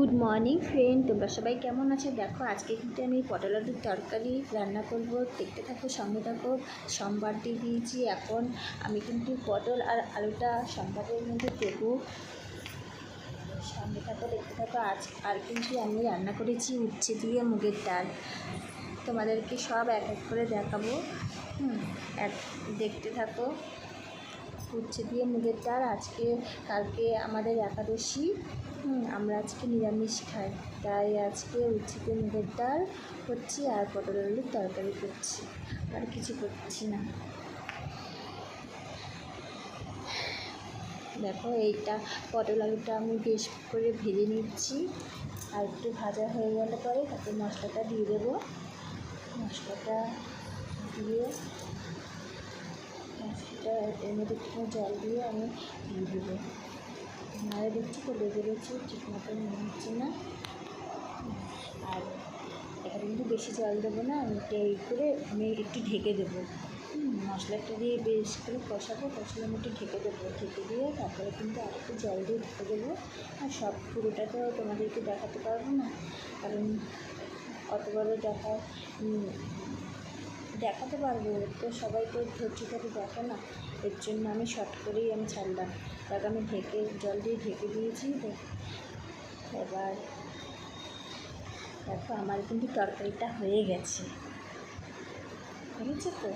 Good morning friend তোমরা সবাই কেমন আছো? দেখো, আজকে কিন্তু আমি পটল আলুর তরকারি রান্না করব। দেখতে থাকো, সঙ্গে থাকো। সোমবার দিয়ে দিয়েছি। এখন আমি কিন্তু পটল আর আলুটা সোমবারের মধ্যে দেবো। সঙ্গে থাকো, দেখতে থাকো। আজ আর কিন্তু আমি রান্না করেছি উচ্ছে দিয়ে মুগের ডাল। তোমাদেরকে সব এক এক করে দেখাবো। হুম, এক দেখতে থাকো। উচ্ছে দিয়ে মুগের ডাল আজকে, কালকে আমাদের একাদশী। আমরা আজকে নিরামিষ খাই। তাই আজকে উচ্ছে দিয়ে মুগের ডাল করছি আর পটল আলুর তরকারি করছি। আর কিছু করছি না। দেখো, এইটা পটল আলুটা আমি বেশ করে ভেজে নিচ্ছি। আর একটু ভাজা হয়ে গেলে পরে তাতে মশলাটা দিয়ে দেবো। মশলাটা দিয়ে এর মধ্যে একটু জল দিয়ে আমি দিয়ে দেবো নাড়ে দেখছি তো লেগে গেছে ঠিক মতো মনে হচ্ছে না। আর এখানে কিন্তু বেশি জল দেবো না, আমি এই করে আমি একটু ঢেকে দেবো। মশলাটা দিয়ে বেশ করে কষাবো, কষালে আমি একটু ঢেকে দেবো। ঢেকে দিয়ে তারপরে কিন্তু আর একটু জল দিয়ে ঢেকে দেবো। আর সব পুরোটা তো তোমাদেরকে দেখাতে পারব না, কারণ অত বড় দেখা দেখাতে পারব? তো সবাই তো ধৈর্য ধরে দেখে না। এর জন্য আমি শর্ট করেই আমি ছাড়লাম। তাকে আমি ঢেকে, জল দিয়ে ঢেকে দিয়েছি এবার দেখো, আমার কিন্তু তরকারিটা হয়ে গেছে। হয়েছে তো?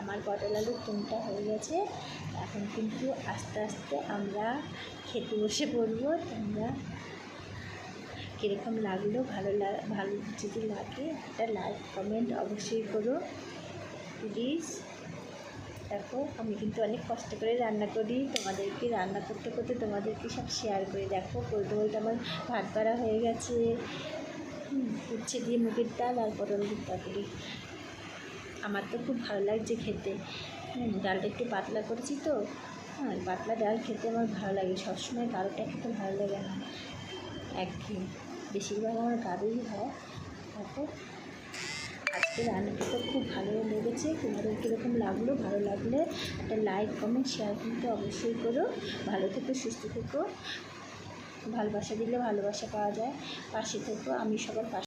আমার পটল আলুর তুমটা হয়ে গেছে। এখন কিন্তু আস্তে আস্তে আমরা খেতে বসে পড়ব। তোমরা কীরকম লাগল, ভালো ভালো যদি লাগে একটা লাইক, কমেন্ট অবশ্যই করো। প্লিজ দেখো, আমি কিন্তু অনেক কষ্ট করে রান্না করি, তোমাদেরকে রান্না করতে করতে তোমাদেরকে সব শেয়ার করি দেখো। বলতে বলতে আমার ভাত বাড়া হয়ে গেছে উচ্ছে দিয়ে মুগের ডাল আর পটল তরকারি। আমার তো খুব ভালো লাগছে খেতে। ডালটা একটু পাতলা করেছি তো। হ্যাঁ পাতলা ডাল খেতে আমার ভালো লাগে। সবসময় গাঢ়টা খেতে ভালো লাগে না। একঘেয়ে। বেশিরভাগ আমার গাড়ি হয়। দেখো আজকে রান্নাটা তো খুব ভালো লেগেছে। তোমাদের কীরকম লাগল, ভালো লাগলে একটা লাইক কমেন্ট শেয়ার কিন্তু অবশ্যই করো। ভালো থেকো, সুস্থ থেকো। ভালোবাসা দিলে ভালোবাসা পাওয়া যায়। পাশে থেকো, আমি সবার পাশে